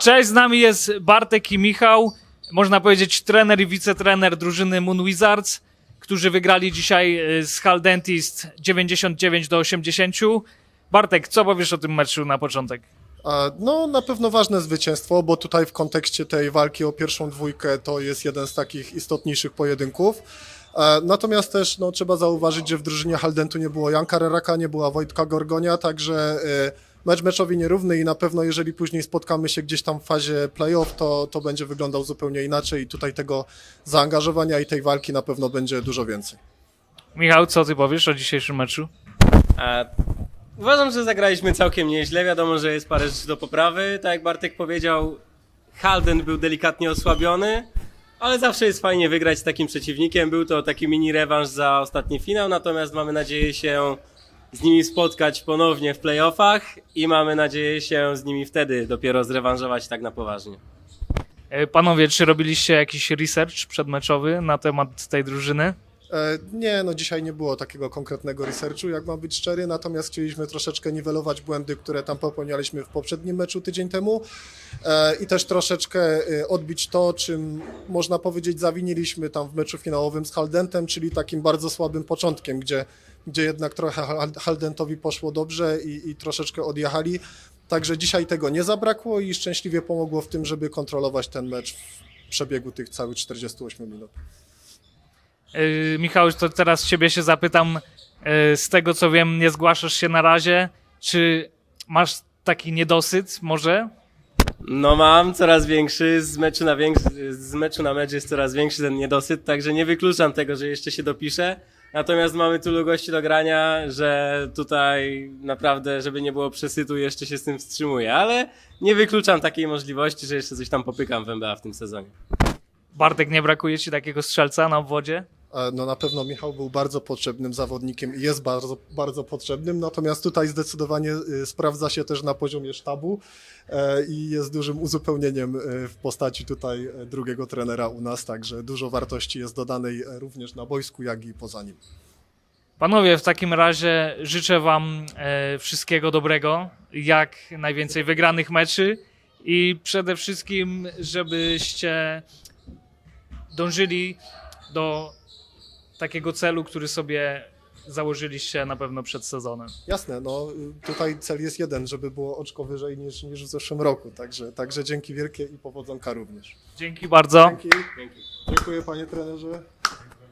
Cześć, z nami jest Bartek i Michał, można powiedzieć trener i wicetrener drużyny Moon Wizards, którzy wygrali dzisiaj y, z Hull Dentist 99 do 80. Bartek, co powiesz o tym meczu na początek? No, na pewno ważne zwycięstwo, bo tutaj w kontekście tej walki o pierwszą dwójkę to jest jeden z takich istotniejszych pojedynków. Natomiast też no, trzeba zauważyć, że w drużynie Haldentu nie było Janka Reraka, nie była Wojtka Gorgonia, także e, mecz meczowi nierówny i na pewno jeżeli później spotkamy się gdzieś tam w fazie playoff, to, to będzie wyglądał zupełnie inaczej i tutaj tego zaangażowania i tej walki na pewno będzie dużo więcej. Michał, co ty powiesz o dzisiejszym meczu? A, uważam, że zagraliśmy całkiem nieźle. Wiadomo, że jest parę rzeczy do poprawy. Tak jak Bartek powiedział, Halden był delikatnie osłabiony, ale zawsze jest fajnie wygrać z takim przeciwnikiem. Był to taki mini rewanż za ostatni finał, natomiast mamy nadzieję się z nimi spotkać ponownie w playoffach i mamy nadzieję się z nimi wtedy dopiero zrewanżować tak na poważnie. E, Panowie, czy robiliście jakiś research przedmeczowy na temat tej drużyny? E, Nie, no dzisiaj nie było takiego konkretnego researchu, jak mam być szczery, natomiast chcieliśmy troszeczkę niwelować błędy, które tam popełnialiśmy w poprzednim meczu tydzień temu e, i też troszeczkę e, odbić to, czym można powiedzieć zawiniliśmy tam w meczu finałowym z Haldentem, czyli takim bardzo słabym początkiem, gdzie, gdzie jednak trochę Hal- Haldentowi poszło dobrze i, i troszeczkę odjechali. Także dzisiaj tego nie zabrakło i szczęśliwie pomogło w tym, żeby kontrolować ten mecz w przebiegu tych całych 48 minut. E, Michał, to teraz ciebie się zapytam. E, Z tego co wiem, nie zgłaszasz się na razie. Czy masz taki niedosyt może? No mam coraz większy, z meczu na większy, z meczu na mecz jest coraz większy ten niedosyt, także nie wykluczam tego, że jeszcze się dopiszę. Natomiast mamy tylu gości do grania, że tutaj naprawdę, żeby nie było przesytu, jeszcze się z tym wstrzymuję, ale nie wykluczam takiej możliwości, że jeszcze coś tam popykam w NBA w tym sezonie. Bartek, nie brakuje ci takiego strzelca na obwodzie? E, No na pewno Michał był bardzo potrzebnym zawodnikiem i jest bardzo, bardzo potrzebnym, natomiast tutaj zdecydowanie y, sprawdza się też na poziomie sztabu e, i jest dużym uzupełnieniem y, w postaci tutaj e, drugiego trenera u nas, także dużo wartości jest dodanej również na boisku, jak i poza nim. Panowie, w takim razie życzę Wam wszystkiego dobrego, jak najwięcej wygranych meczy i przede wszystkim, żebyście dążyli do takiego celu, który sobie założyliście na pewno przed sezonem. Jasne, no tutaj cel jest jeden, żeby było oczko wyżej niż, niż w zeszłym roku, także, także dzięki wielkie i powodzonka również. Dzięki bardzo. Dzięki. Dziękuję panie trenerze.